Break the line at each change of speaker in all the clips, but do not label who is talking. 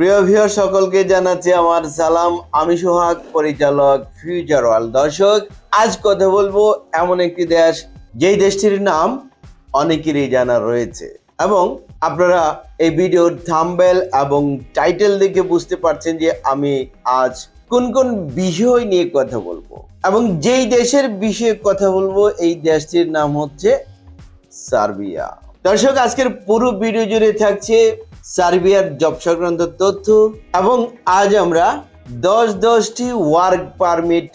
প্রিয় ভিউয়ার সকলকে জানাচ্ছি আমার সালাম। আমি সোহাগ, পরিচালক ফিউচার ওয়ার্ল্ড দর্শক, আজ কথা বলব এমন একটি দেশ, যেই দেশটির নাম অনেকেরই জানা রয়েছে। এবং আপনারা এই ভিডিওর থাম্বেল এবং টাইটেল দেখে বুঝতে পারছেন যে আমি আজ কোন কোন বিষয় নিয়ে কথা বলব। এবং যেই দেশের বিষয়ে কথা বলব, এই দেশটির নাম হচ্ছে সার্বিয়া। দর্শক, আজকের পুরো ভিডিও জুড়ে থাকছে সার্বিয়ার জব সংক্রান্ত তথ্য এবং আজ আমরা দশ দশটি ওয়ার্ক পারমিট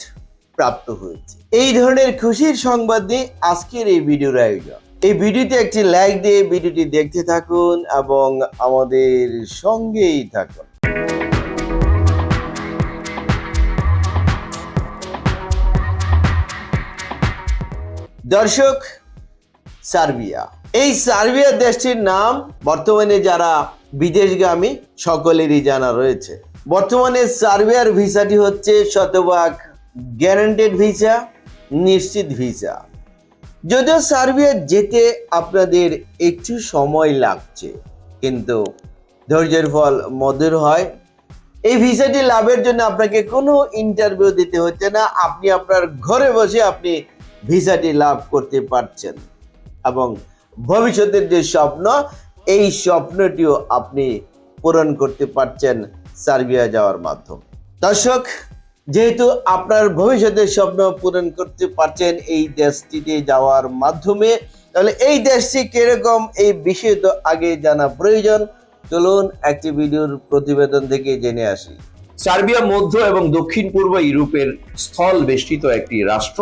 প্রাপ্ত হয়েছে। এই ধরনের খুশির সংবাদ নিয়ে আজকের এই ভিডিওর আয়োজন। এই ভিডিওতে একটি লাইক দিয়ে ভিডিওটি দেখতে থাকুন এবং আমাদের সঙ্গেই থাকুন। দর্শক, সার্বিয়া। এই সার্বিয়া দেশটির নাম বর্তমানে যারা বিদেশগামী সকলেরই জানা রয়েছে। বর্তমানে সার্বিয়ার ভিসাটি হচ্ছে শতভাগ গ্যারান্টেড ভিসা, নিশ্চিত ভিসা। যদিও সার্বিয়া যেতে আপনাদের একটু সময় লাগছে, কিন্তু ধৈর্যের ফল মধুর হয়। এই ভিসাটি লাভের জন্য আপনাকে কোনো ইন্টারভিউ দিতে হচ্ছে না, আপনি আপনার ঘরে বসে আপনি ভিসাটি লাভ করতে পারছেন। এবং ভবিষ্যতের যে স্বপ্ন, এই স্বপ্নটিও আপনি পূরণ করতে পারছেন সার্বিয়া যাওয়ার মাধ্যমে। দর্শক, যেহেতু আপনার ভবিষ্যতের স্বপ্ন পূরণ করতে পারছেন এই দেশটিতে যাওয়ার মাধ্যমে, তাহলে এই দেশটি কীরকম, এই বিষয়ে তো আগে জানা প্রয়োজন। চলুন একটি ভিডিওর প্রতিবেদন থেকে জেনে আসি।
সার্বিয়া মধ্য এবং দক্ষিণ পূর্ব ইউরোপের স্থল বেষ্টিত একটি রাষ্ট্র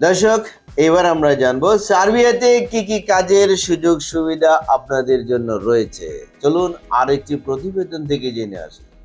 দর্শক, এবার আমরা জানব সার্বিয়াতে কি কি কাজের সুযোগ সুবিধা আপনাদের জন্য রয়েছে। চলুন আরেকটি প্রতিবেদন থেকে জেনে আসি।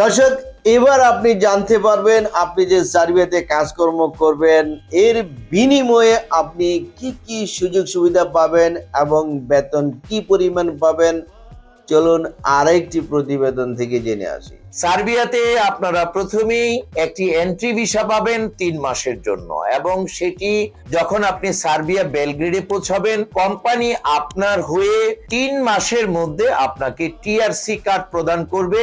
দর্শক, এবার আপনি জানতে পারবেন আপনি যে সার্বিয়াতে কাজকর্ম করবেন, এর বিনিময়ে আপনি কি কি সুযোগ সুবিধা পাবেন এবং বেতন কি পরিমাণ পাবেন? চলুন আরেকটি প্রতিবেদন থেকে জেনে আসি।
সার্বিয়াতে আপনারা প্রথমেই একটি এন্ট্রি ভিসা পাবেন তিন মাসের জন্য এবং সেটি যখন আপনি সার্বিয়া বেলগ্রেডে পৌঁছাবেন কোম্পানি আপনার হয়ে তিন মাসের মধ্যে আপনাকে টিআরসি কার্ড প্রদান করবে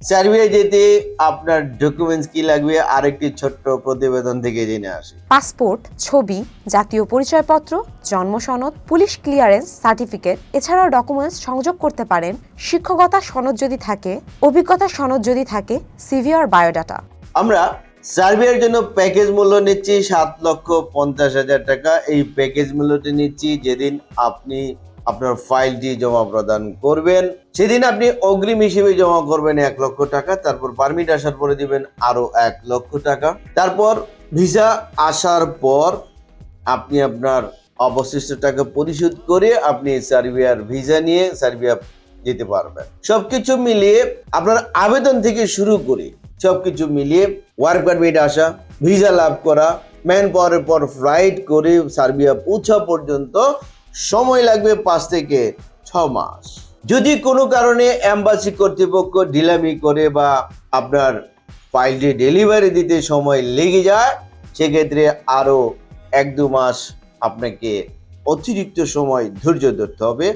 সার্বিয়া যেতে আপনার ডকুমেন্টস কি লাগবে? আরেকটি ছোট্ট প্রতিবেদন থেকে জেনে আসি।
পাসপোর্ট ছবি জাতীয় পরিচয়পত্র জন্ম সনদ পুলিশ ক্লিয়ারেন্স সার্টিফিকেট এছাড়াও ডকুমেন্টস সংযোগ করতে পারেন। শিক্ষকতা সনদ যদি থাকে অভিজ্ঞতা সনদ যদি থাকে সিভি আর বায়োডাটা
আমরা সার্বিয়ার জন্য প্যাকেজ মূল্য নিচ্ছি সাত লক্ষ পঞ্চাশ হাজার টাকা। এই প্যাকেজ মূল্যটি নিচ্ছি যেদিন আপনি আপনার ফাইলটি জমা প্রদান করবেন। সেদিন আপনি অগ্রিম হিসেবে জমা করবেন এক লক্ষ টাকা, তারপর পারমিট আসার পরে দিবেন আরও এক লক্ষ টাকা। তারপর ভিসা আসার পর আপনি আপনার অবশিষ্ট টাকা পরিশোধ করে আপনি সার্বিয়ার ভিসা নিয়ে সার্বিয়া যেতে পারবেন। সবকিছু মিলিয়ে আপনার আবেদন থেকে শুরু করে সবকিছু মিলিয়ে ওয়ার্ক পারমিট আসা, ভিসা লাভ করা ম্যান পাওয়ারের পর ফ্লাইট করে সার্বিয়া পৌঁছা পর্যন্ত সময় লাগবে পাঁচ থেকে ছ মাস। যদি কোনো কারণে অ্যাম্বাসি কর্তৃপক্ষ ঢিলামি করে বা আপনার ফাইলটি ডেলিভারি দিতে সময় লেগে যায়, সেক্ষেত্রে আরও এক দু মাস আপনাকে অতিরিক্ত সময় ধৈর্য ধরতে হবে,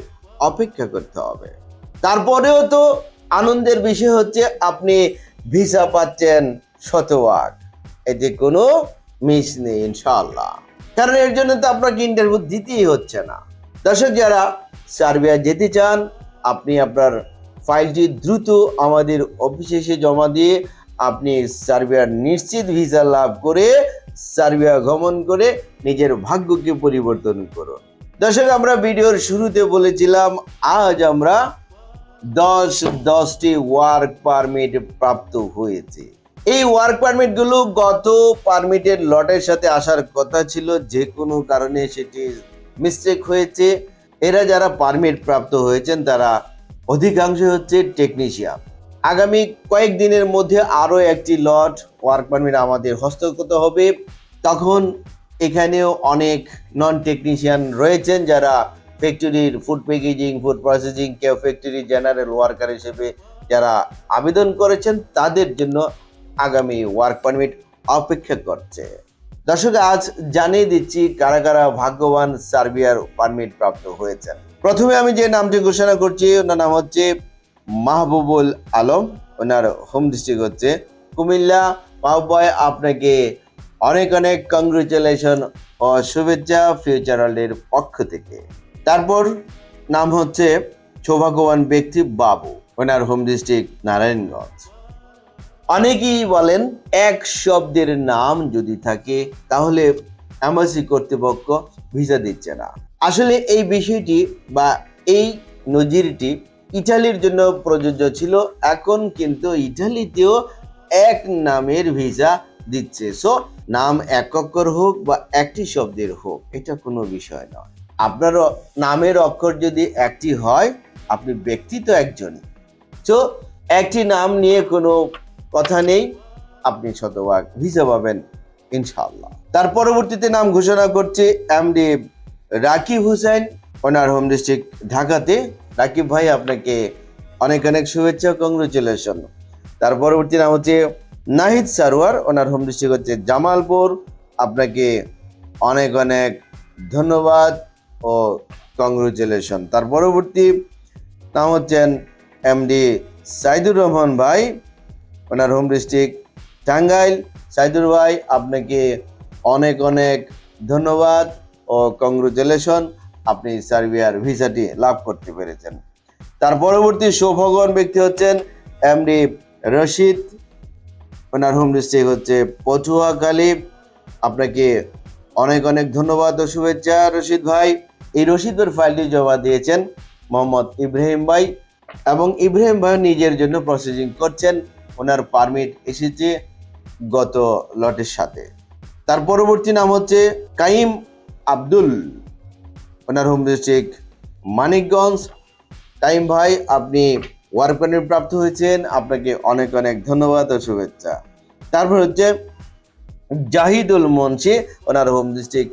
অপেক্ষা করতে হবে। তারপরেও তো আনন্দের বিষয় হচ্ছে আপনি ভিসা পাচ্ছেন শতভাগ। এতে কোনো মিস নেই ইনশাল্লাহ কারণ এর জন্য তো আপনাকে ইন্টারভিউ দিতেই হচ্ছে না। দর্শক যারা সার্বিয়া যেতে চান আপনি আপনার ফাইলটি দ্রুত আমাদের অফিসে এসে জমা দিয়ে আপনি সার্বিয়ার নিশ্চিত ভিসা লাভ করে সার্বিয়া গমন করে নিজের ভাগ্যকে পরিবর্তন করুন। দর্শক, আমরা ভিডিওর শুরুতে বলেছিলাম, আজ আমরা দশ, দশটি ওয়ার্ক পারমিট প্রাপ্ত হয়েছে। এই ওয়ার্ক পারমিটগুলো গত পারমিটের লটের সাথে আসার কথা ছিল, যে কোনো কারণে সেটি মিস্টেক হয়েছে। এরা যারা পারমিট প্রাপ্ত হয়েছেন, তারা অধিকাংশ হচ্ছে টেকনিশিয়ান আগামী কয়েকদিনের মধ্যে আরও একটি লট ওয়ার্ক পারমিট আমাদের হস্তগত হবে। তখন এখানেও অনেক নন টেকনিশিয়ান রয়েছেন যারা ফ্যাক্টরির ফুড প্যাকেজিং ফুড প্রসেসিং কেউ ফ্যাক্টরি জেনারেল ওয়ার্কার হিসেবে যারা আবেদন করেছেন, তাদের জন্য আগামী ওয়ার্ক পারমিট অপেক্ষা করছে। দর্শক, আজ জানিয়ে দিচ্ছি কারা কারা ভাগ্যবান সার্বিয়ার পারমিট প্রাপ্ত হয়েছেন। প্রথমে আমি যে নামটি ঘোষণা করছি, ওনার নাম হচ্ছে মাহবুবুল আলম। ওনার হোম ডিস্ট্রিক্ট হচ্ছে কুমিল্লা। মাহবুবাই আপনাকে অনেক অনেক কংগ্রেচুলেশন ও শুভেচ্ছা ফিউচার ওয়ার্ল্ডের পক্ষ থেকে। তারপর নাম হচ্ছে সৌভাগ্যবান ব্যক্তি বাবু, ওনার হোম ডিস্ট্রিক্ট নারায়ণগঞ্জ। অনেকেই বলেন, এক শব্দের নাম যদি থাকে, তাহলে অ্যাম্বাসি কর্তৃপক্ষ ভিসা দিচ্ছে না। আসলে এই বিষয়টি বা এই নজিরটি ইটালির জন্য প্রযোজ্য ছিল, এখন কিন্তু ইটালিতেও এক নামের ভিসা দিচ্ছে। সো নাম এক অক্ষর হোক বা একটি শব্দের হোক, এটা কোনো বিষয় নয়। আপনার নামের অক্ষর যদি একটি হয়, আপনি ব্যক্তি তো তো একটি নাম নিয়ে কোনো কথা নেই, আপনি শতভাগ ভিসা পাবেন ইনশাল্লাহ তার পরবর্তীতে নাম ঘোষণা করছে এমডি রাকিব হুসেন, ওনার হোম ডিস্ট্রিক্ট ঢাকাতে। রাকিব ভাই, আপনাকে অনেক অনেক শুভেচ্ছা কংগ্রেচুলেশন তার পরবর্তী নাম হচ্ছে নাহিদ সারোয়ার, ওনার হোম ডিস্ট্রিক্ট হচ্ছে জামালপুর। আপনাকে অনেক অনেক ধন্যবাদ ও কংগ্রেচুলেশন তার পরবর্তী নাম হচ্ছেন এমডি সাইদুর রহমান ভাই। ওনার হোম ডিস্ট্রিক্ট টাঙ্গাইল। সাইদুর ভাই, আপনাকে অনেক অনেক ধন্যবাদ ও কংগ্রেচুলেশন আপনি সার্বিয়ার ভিসাটি লাভ করতে পেরেছেন। তার পরবর্তী সৌভাগ্যবান ব্যক্তি হচ্ছেন এমডি রশিদ। ওনার হোম ডিস্ট্রিক্ট হচ্ছে পটুয়াখালী। আপনাকে অনেক অনেক ধন্যবাদ ও শুভেচ্ছা। রশিদ ভাই, এই রশিদের ফাইলটি জমা দিয়েছেন মোহাম্মদ ইব্রাহিম ভাই এবং ইব্রাহিম ভাই নিজের জন্য প্রসেসিং করছেন। ওনার পারমিট এসেছে গত লটের সাথে। তার পরবর্তী নাম হচ্ছে কাইম আব্দুল। ওনার হোম ডিস্ট্রিক্ট মানিকগঞ্জ। টাইম ভাই, আপনি ওয়ার্ক পারমিট প্রাপ্ত হয়েছেন। আপনাকে অনেক অনেক ধন্যবাদ ও শুভেচ্ছা। তারপর হচ্ছে জাহিদুল মুন্সি, ওনার হোম ডিস্ট্রিক্ট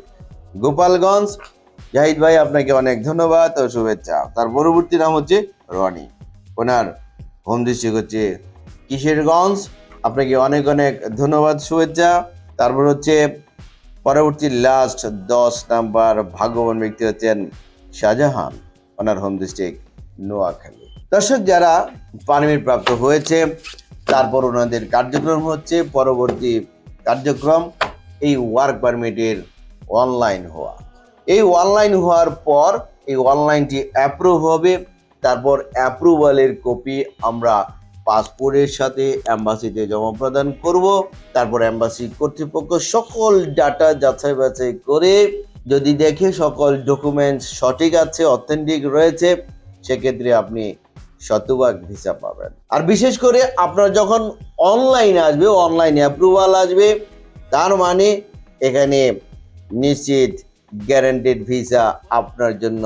গোপালগঞ্জ। জাহিদ ভাই, আপনাকে অনেক ধন্যবাদ ও শুভেচ্ছা। তার পরবর্তী নাম হচ্ছে রনি। ওনার হোম ডিস্ট্রিক্ট হচ্ছে কিশোরগঞ্জ, আপনাকে অনেক অনেক ধন্যবাদ, শুভেচ্ছা। তারপর হচ্ছে পরবর্তী লাস্ট দশ নাম্বার ভাগ্যবান ব্যক্তি হচ্ছেন শাহজাহান, ওনার হোম ডিস্ট্রিক্ট নোয়াখালী। দর্শক, যারা পারমিট প্রাপ্ত হয়েছে, তারপর ওনাদের কার্যক্রম হচ্ছে, পরবর্তী কার্যক্রম এই ওয়ার্ক পারমিটের অনলাইন হওয়া। এই অনলাইন হওয়ার পর এই অনলাইনটি অ্যাপ্রুভ হবে, তারপর অ্যাপ্রুভালের কপি আমরা পাসপোর্টের সাথে অ্যাম্বাসিতে জমা প্রদান করব। তারপর অ্যাম্বাসি কর্তৃপক্ষ সকল ডাটা যাচাই বাছাই করে যদি দেখে সকল ডকুমেন্টস সঠিক আছে, অথেন্টিক রয়েছে, সেক্ষেত্রে আপনি শতভাগ ভিসা পাবেন। আর বিশেষ করে আপনার যখন অনলাইন আসবে, অনলাইন অ্যাপ্রুভাল আসবে, তার মানে এখানে নিশ্চিত গ্যারান্টেড ভিসা আপনার জন্য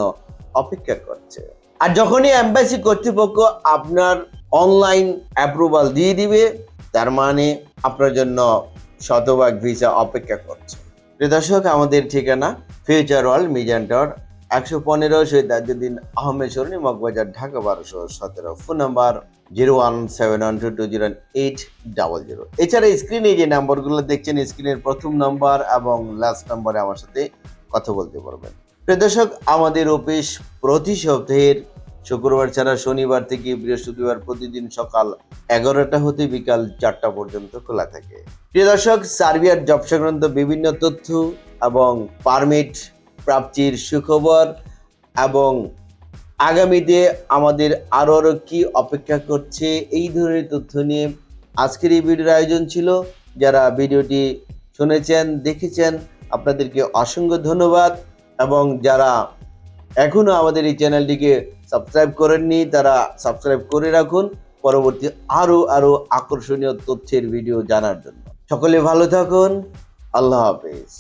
অপেক্ষা করছে। আর যখনই অ্যাম্বাসি কর্তৃপক্ষ আপনার অনলাইন অ্যাপ্রুভাল দিয়ে দিবে, তার মানে আপনার জন্য শতভাগ ভিসা অপেক্ষা করছে। দর্শক, আমাদের ঠিকানা ফিউচার ওয়ার্ল্ড মিজান টাওয়ার একশো পনেরো শহীদ তাজুদ্দিন আহমেদ সরণি, মগবাজার, ঢাকা বারোশো সতেরো। Phone number zero one seven one two two zero eight double zero. এছাড়া স্ক্রিনে যে নাম্বারগুলো দেখছেন স্ক্রিনের প্রথম নাম্বার এবং লাস্ট নাম্বারে আমার সাথে কথা বলতে পারবেন। প্রিয় দর্শক, আমাদের অফিস প্রতি সপ্তাহের শুক্রবার ছাড়া শনিবার থেকে বৃহস্পতিবার প্রতিদিন সকাল এগারোটা হতে বিকাল চারটা পর্যন্ত খোলা থাকে। প্রিয় দর্শক, সার্বিয়ার জব সংক্রান্ত বিভিন্ন তথ্য এবং পারমিট, প্রাপ্তির সুখবর এবং আগামীতে আমাদের আরও আরও কী অপেক্ষা করছে এই ধরনের তথ্য নিয়ে আজকের এই ভিডিওর আয়োজন ছিল। যারা ভিডিওটি শুনেছেন, দেখেছেন, আপনাদেরকে অসংখ্য ধন্যবাদ এবং যারা এখনও আমাদের এই চ্যানেলটিকে সাবস্ক্রাইব করেননি, তারা সাবস্ক্রাইব করে রাখুন। পরবর্তী আরও আরও আকর্ষণীয় তথ্যের ভিডিও জানার জন্য। সকলে ভালো থাকুন। আল্লাহ হাফেজ।